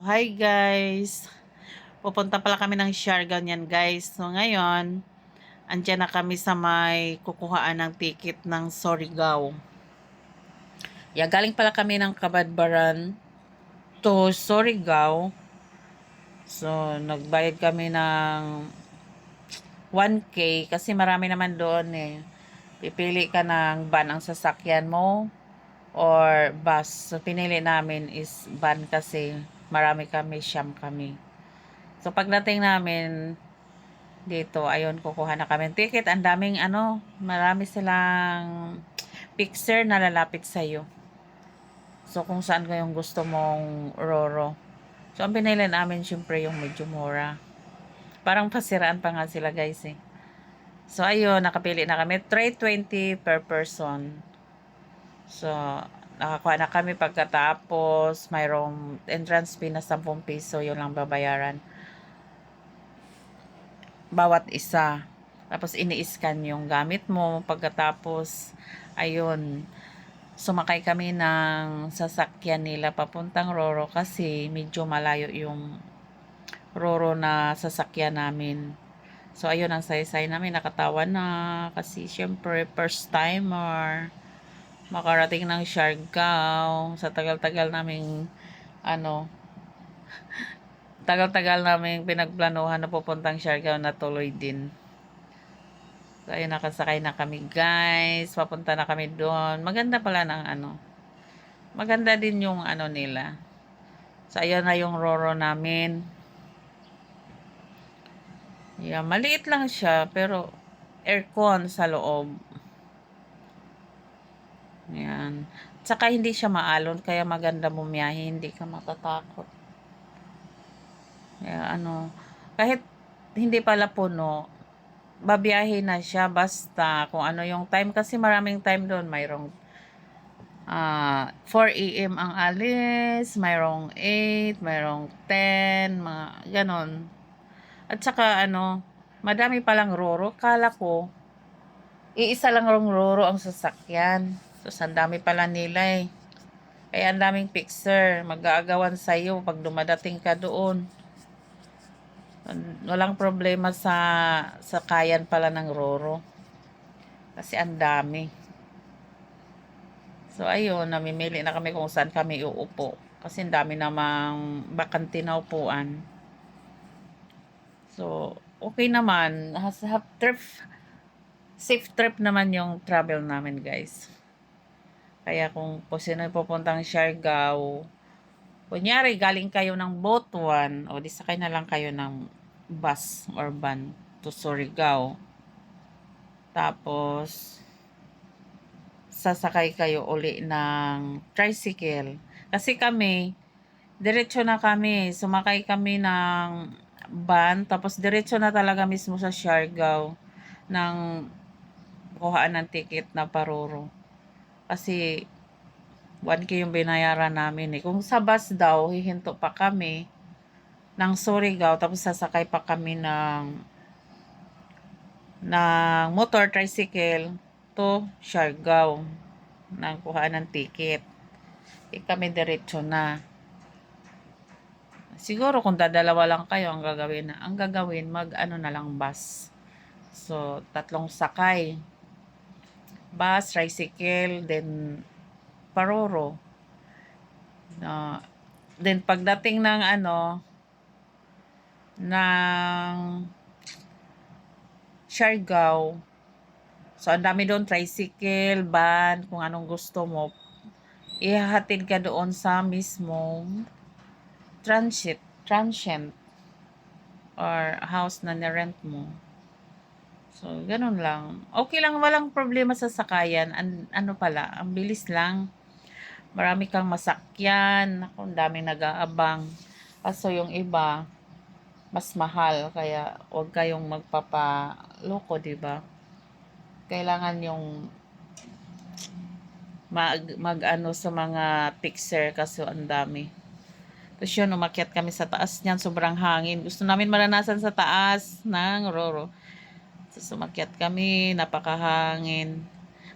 Hi guys! Pupunta pala kami ng Siargao niyan guys. So ngayon, andyan na kami sa may kukuhaan ng ticket ng Surigao. Yeah, galing pala kami ng Kabadbaran to Surigao. So, nagbayad kami ng 1K kasi marami naman doon eh. Pipili ka ng van ang sasakyan mo or bus. So, pinili namin is van kasi marami kami, siyam kami. So, pagdating namin dito, ayun, kukuha na kami ticket. Ang daming, ano, marami silang picture na lalapit sa'yo. So, kung saan ko yung gusto mong roro. So, ang pinili namin, syempre, yung medyo mura. Parang pasiraan pa nga sila, guys, eh. So, ayun, nakapili na kami. 320 per person. So, nakakuha na kami pagkatapos mayroong entrance fee na 10 piso yun lang babayaran. Bawat isa. Tapos ini-scan yung gamit mo. Pagkatapos ayun sumakay kami ng sasakyan nila papuntang Roro kasi medyo malayo yung Roro na sasakyan namin. So ayun ang saysay namin. Nakatawa na kasi syempre first timer makarating ng Siargao sa tagal-tagal naming ano tagal-tagal naming pinagplanuhan na pupuntang Siargao na tuloy din. So ayun nakasakay na kami guys. Papunta na kami doon. Maganda pala ng ano maganda din yung ano nila. So ayun na yung roro namin. Yeah, maliit lang siya pero aircon sa loob Ayan. Tsaka hindi siya maalon, kaya maganda bumiyahe, hindi ka matatakot. Kaya ano, kahit hindi pala puno, babiyahe na siya basta kung ano yung time kasi maraming time doon mayroong uh, 4 AM ang alis mayroong 8 mayroong 10 mga ganon at saka ano madami palang roro kala ko iisa lang rong roro ang sasakyan So, ang dami pala nila eh. Kaya ang daming picture. Mag-aagawan sa'yo pag dumadating ka doon. Walang problema sa sa kayan pala ng Roro. Kasi ang dami. So, ayun. Namimili na kami kung saan kami uupo. Kasi ang dami namang bakante na upuan. So, okay naman. Has, have trip, safe trip naman yung travel namin guys. Kaya kung po sino pupuntang Siargao, kunyari galing kayo ng Botuan, o di sakay na lang kayo ng bus or van to Surigao. Tapos, sasakay kayo uli ng tricycle. Kasi kami, diretso na kami. Sumakay kami ng van, tapos diretso na talaga mismo sa Siargao ng kuhaan ng ticket na paruro. Kasi 1K yung binayaran namin eh. Kung sa bus daw, hihinto pa kami ng Surigao, tapos sasakay pa kami ng ng motor tricycle to Siargao ng kuhaan ng ticket. E kami diretso na. Siguro kung dadalawa lang kayo ang gagawin na. Ang gagawin, mag ano na lang bus. So, tatlong sakay bus, tricycle, then paroro. Uh, then pagdating ng ano ng Siargao, so ang dami doon tricycle, van, kung anong gusto mo, ihahatid ka doon sa mismong transit, transient or house na nirent mo. So, ganun lang. Okay lang, walang problema sa sakayan. An ano pala, ang bilis lang. Marami kang masakyan. Ako, ang daming nag-aabang. Kaso yung iba, mas mahal. Kaya, huwag kayong magpapaloko, ba? Kailangan yung mag, mag ano sa mga picture kasi ang dami. Tapos yun, umakyat kami sa taas niyan. Sobrang hangin. Gusto namin maranasan sa taas ng Roro. So, sumakyat kami, napakahangin.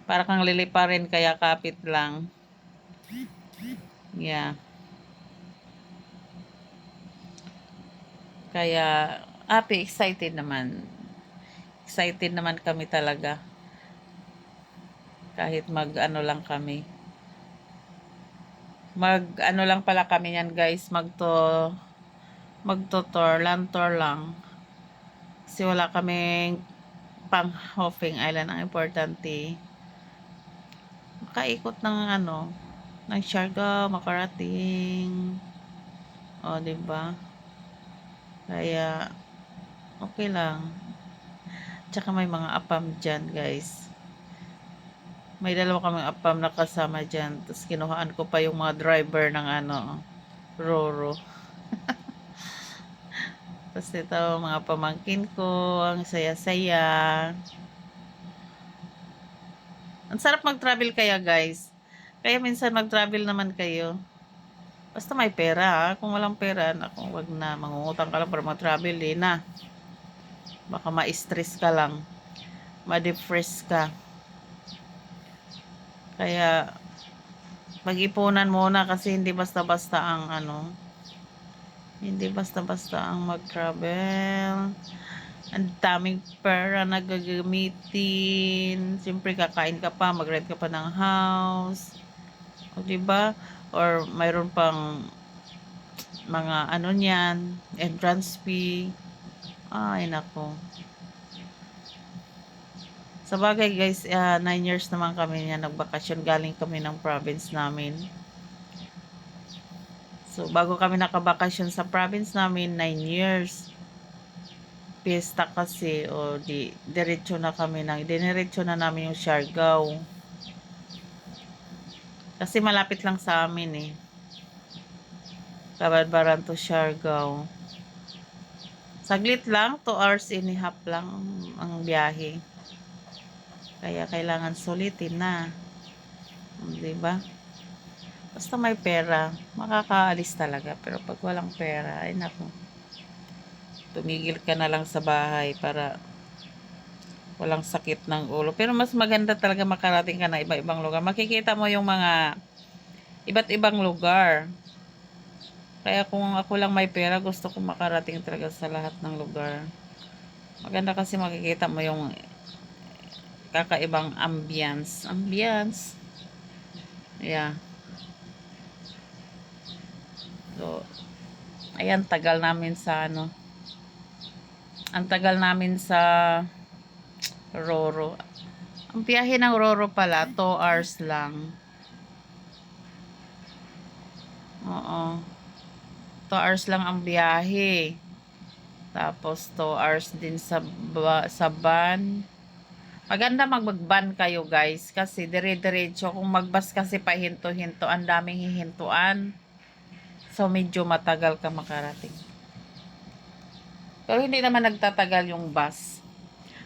Para kang lilipa rin, kaya kapit lang. Yeah. Kaya, happy, excited naman. Excited naman kami talaga. Kahit mag ano lang kami. Mag ano lang pala kami yan guys. Magto magtutor, land tour lang. Kasi wala kaming pang Hoffing Island. Ang importante, makaikot ng ano, ng Siargao, makarating. O, di ba? Kaya, okay lang. Tsaka may mga apam dyan, guys. May dalawa kaming apam na kasama dyan. Tapos kinuhaan ko pa yung mga driver ng ano, Roro. Tapos ito, mga pamangkin ko, ang saya-saya. Ang sarap mag-travel kaya, guys. Kaya minsan mag-travel naman kayo. Basta may pera, ha? Kung walang pera, naku, wag na. Mangungutang ka lang para mag-travel, eh, na. Baka ma-stress ka lang. Ma-depress ka. Kaya, mag-ipunan muna kasi hindi basta-basta ang ano, hindi basta-basta ang mag-travel. Ang daming pera na gagamitin. Siyempre, kakain ka pa, mag-rent ka pa ng house. O, diba? Or, mayroon pang mga ano niyan, entrance fee. Ay, nako. Sa bagay guys, 9 years naman kami niya nagbakasyon. Galing kami ng province namin. So, bago kami nakabakasyon sa province namin, 9 years. Pista kasi, o di, diretso na kami ng, diniretso na namin yung Siargao. Kasi malapit lang sa amin eh. Kabadbaran to Siargao. Saglit lang, 2 hours and half lang ang biyahe. Kaya kailangan sulitin na. Di ba? Basta may pera, makakaalis talaga. Pero pag walang pera, ay naku. Tumigil ka na lang sa bahay para walang sakit ng ulo. Pero mas maganda talaga makarating ka na iba-ibang lugar. Makikita mo yung mga iba't ibang lugar. Kaya kung ako lang may pera, gusto ko makarating talaga sa lahat ng lugar. Maganda kasi makikita mo yung kakaibang ambience. Ambience. Yeah. So, ayan, tagal namin sa ano. Ang tagal namin sa Roro. Ang biyahe ng Roro pala, 2 hours lang. Oo. 2 hours lang ang biyahe. Tapos 2 hours din sa sa van. Maganda magbagban kayo guys kasi dire-diretso kung magbas kasi pahinto-hinto ang daming hihintuan. So medyo matagal ka makarating. Pero hindi naman nagtatagal yung bus.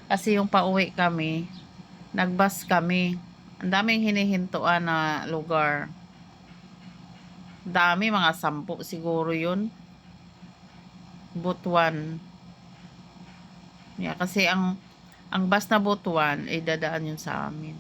Kasi yung pauwi kami, nagbus kami. Ang daming hinihintuan na lugar. Dami, mga sampu siguro yun. Butuan. Yeah, kasi ang ang bus na Butuan, ay dadaan yun sa amin.